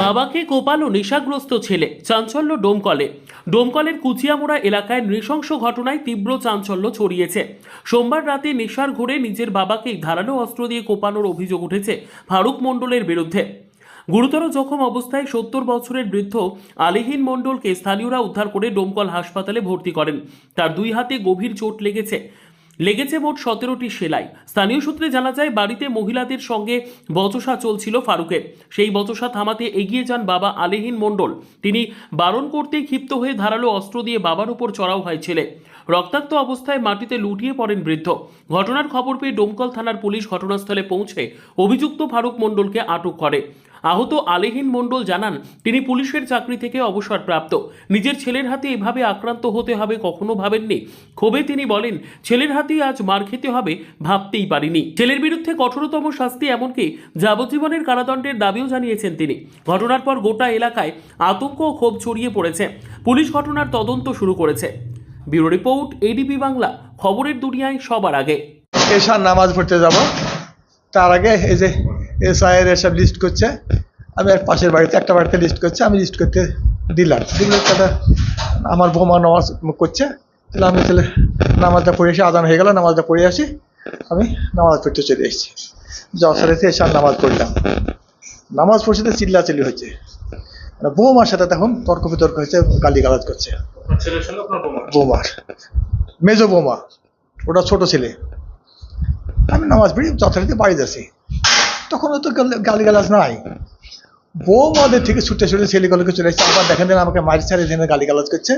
বাবাকে কোপালো নেশাগ্রস্ত ছেলে, চাঞ্চল্য ডোমকলে। ডোমকলের কুচিয়ামোড়া এলাকায় নৃশংস ঘটনায় তীব্র চাঞ্চল্য ছড়িয়েছে। সোমবার রাতে নেশার ঘোরে নিজের বাবাকেই ধারালো অস্ত্র দিয়ে কোপানোর অভিযোগ উঠেছে ফারুক মণ্ডলের বিরুদ্ধে। গুরুতর জখম অবস্থায় সত্তর বছরের বৃদ্ধ আলিহীন মণ্ডলকে স্থানীয়রা উদ্ধার করে ডোমকল হাসপাতালে ভর্তি করেন। তার দুই হাতে গভীর চোট লেগেছে। লেগেছে মোট সতেরোটি সেলাই। স্থানীয় সূত্রে জানা যায়, বাড়িতে মহিলাদের সঙ্গে বচসা চলছিল ফারুকের। সেই বচসা থামাতে এগিয়ে যান বাবা আলেহীন মণ্ডল। তিনি বারণ করতেই ক্ষিপ্ত হয়ে ধারালো অস্ত্র দিয়ে বাবার উপর চড়াও হয় ছেলে। রক্তাক্ত অবস্থায় মাটিতে লুটিয়ে পড়েন বৃদ্ধ। ঘটনার খবর পেয়ে ডোমকল থানার পুলিশ ঘটনাস্থলে পৌঁছে অভিযুক্ত ফারুক মণ্ডলকে আটক করে। আহত আলেহীন মণ্ডল জানান, তিনি পুলিশের চাকরি থেকে অবসরপ্রাপ্ত। নিজের ছেলের হাতে এভাবে আক্রান্ত হতে হবে কখনো ভাবেননি। ক্ষোভে তিনি বলেন, ছেলের হাতেই আজ মার খেতে হবে ভাবতেই পারিনি। ছেলের বিরুদ্ধে কঠোরতম শাস্তি এমনকি যাবজ্জীবনের কারাদণ্ডের দাবিও জানিয়েছেন তিনি। ঘটনার পর গোটা এলাকায় আতঙ্ক ও ক্ষোভ ছড়িয়ে পড়েছে। পুলিশ ঘটনার তদন্ত শুরু করেছে। Bureau report, ADP Bangla. খবরের দুনিয়ায় সবার আগে। এশার নামাজ পড়তে যাব। তার আগে এই যে এসআইয়ের এসব লিস্ট করছে। আমি আর পাশের বাড়িতে একটা বাড়িতে লিস্ট করছে আমি লিস্ট করতে দিলাম। দিলে তাহলে আমার বৌমা নামাজ করছে। তাহলে আমি তাহলে নামাজটা পড়ে আসি আদান হয়ে গেল নামাজটা পড়ে আসি। আমি নামাজ পড়তে চলে এসেছি। যশোর এসে নামাজ পড়লাম। নামাজ পড়ছে তো চিল্লাচিল্লি হচ্ছে। মানে বৌমার সাথে তখন তর্ক বিতর্ক হয়েছে গালি গালাজ করছে বৌমার। মেজো বৌমা। ওটা ছোট ছেলে। আমি নামাজ পড়ি যথারীতি বাড়িতে আসি। তখন তো গালি গালাজ নাই। বৌমাদের থেকে ছুটে ছুটে ছেলেগুলোকে চলে এসেছে আবার দেখেন দিন আমাকে মারি ছাড়ে দিনে গালিগালাজ করছে।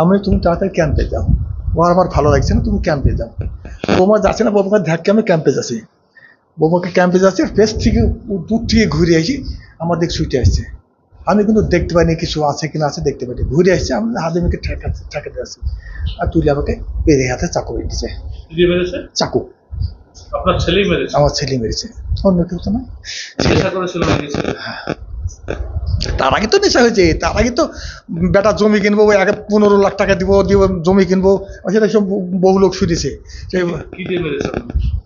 আমি তুমি তাড়াতাড়ি ক্যাম্পে যাও। ও আমার ভালো লাগছে না তুমি ক্যাম্পে যাও। বৌমা যাচ্ছে না বৌমাকে ধাক্কে আমি ক্যাম্পে যাচ্ছি। বৌমাকে ক্যাম্পে যাচ্ছি পেস থেকে দূর থেকে ঘুরে এসে আমার দিক ছুটে আসছে। আমি কিন্তু দেখতে পাইনি কিছু আছে কিনা আছে দেখতে পাইনি। ঘুরে আসছে আমি হাজিমিকে ঠেকাতে ঠেকাতে আসছি আর তুলে আমাকে বেড়ে হাতে চাকু দিয়ে চাকু। আপনার ছেলেই মেরেছে? আমার ছেলে মেরেছে। অন্য কেউ তো না নেশা করেছিল নাকি তার আগে তো নেশা হয়েছে। তার আগে তো বেটা জমি কিনবো ওই আগে পনেরো লাখ টাকা দিব দিব জমি কিনবো। সেটা সব বহু লোক শুনেছে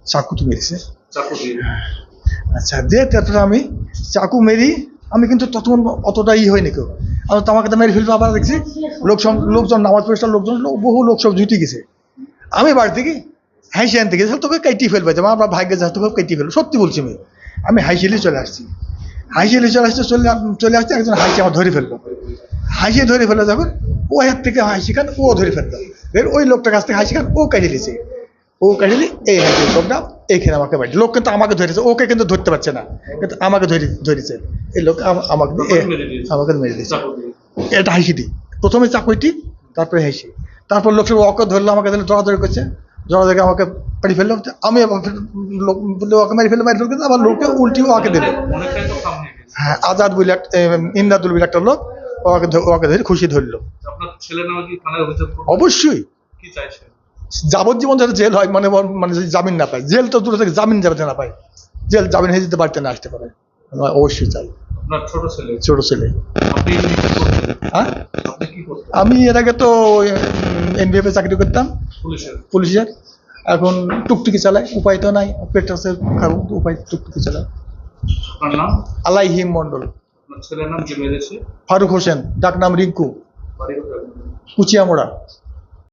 চাকু তো মেরেছে। চাকু আচ্ছা দিয়ে তারপরে আমি চাকু মেরি। আমি কিন্তু তখন অতটা ই হয়নি কেউ। আমি তো আমাকে তো মেরে ফেলব আবার দেখছি। লোকজন লোকজন নামাজ পড়েছিল লোকজন লোক- বহু লোক সব জুটি গেছে। আমি বাড়িতে থেকে হাসি আনতে গেছি তোকে কেটে ফেলবে যেমন আমরা ভাগ্যে যা তোকে কেটে ফেলব। সত্যি বলছি আমি আমি হাইসেলি চলে আসছি। হাইসেলি চলে আসছে চলে চলে আসছে একজন হাসি আমার ধরে ফেলল। হাসিয়ে ধরে ফেলে যখন ও হাত থেকে হাসি খান ও ধরে ফেলল। এর ওই লোকটার কাছ থেকে হাসি খান ও কেটে নিয়েছে ও কেটে নি এই হাসি লোকটা এইখানে আমাকে বাড়ি লোক কিন্তু আমাকে ধরেছে ওকে কিন্তু ধরতে পারছে না কিন্তু আমাকে ধরে ধরেছে। এই লোক আমাকে দিয়েছে। আমাকে মেরে দিয়েছে। এটা হাসি দিই প্রথমে চাকুইটি তারপরে হাসি। তারপর লোক সব ওকে ধরলো আমাকে ধরলে দৌড়াদৌড়ি করছে। দৌড়াদৌড়ি আমি মেরে ফেলল আমি লোক ওকে মেরে ফেলল মেরে ফেলল আবার লোকে উল্টিও ওকে দিল হয়ে আজাদ বলে একটা ইন্দাদুল বলে একটা লোক ওকে ওকে ধরে খুশি ধরলো? অবশ্যই। যাবজ্জীবন যাতে জেল হয় মানে মানে জামিন না পায়। জেল তো দূরে থেকে জামিন যাতে না পায়। জেল জামিন হয়ে যেতে বাড়িতে না আসতে পারে। অবশ্যই চাই। ছোট ছেলে। ছোট হ্যাঁ? আমি এর আগে তো এনবিএফ এ চাকরি করতাম। পুলিশের। এখন টুকটুকি চালাই উপায় তো নাই। পেট্রাসের খাব উপায় টুকটুকি চালাই নাম? আলাইহিম মন্ডল ছেলের নাম ফারুক হোসেন। ডাক নাম রিঙ্কু? কুচিয়ামোড়া।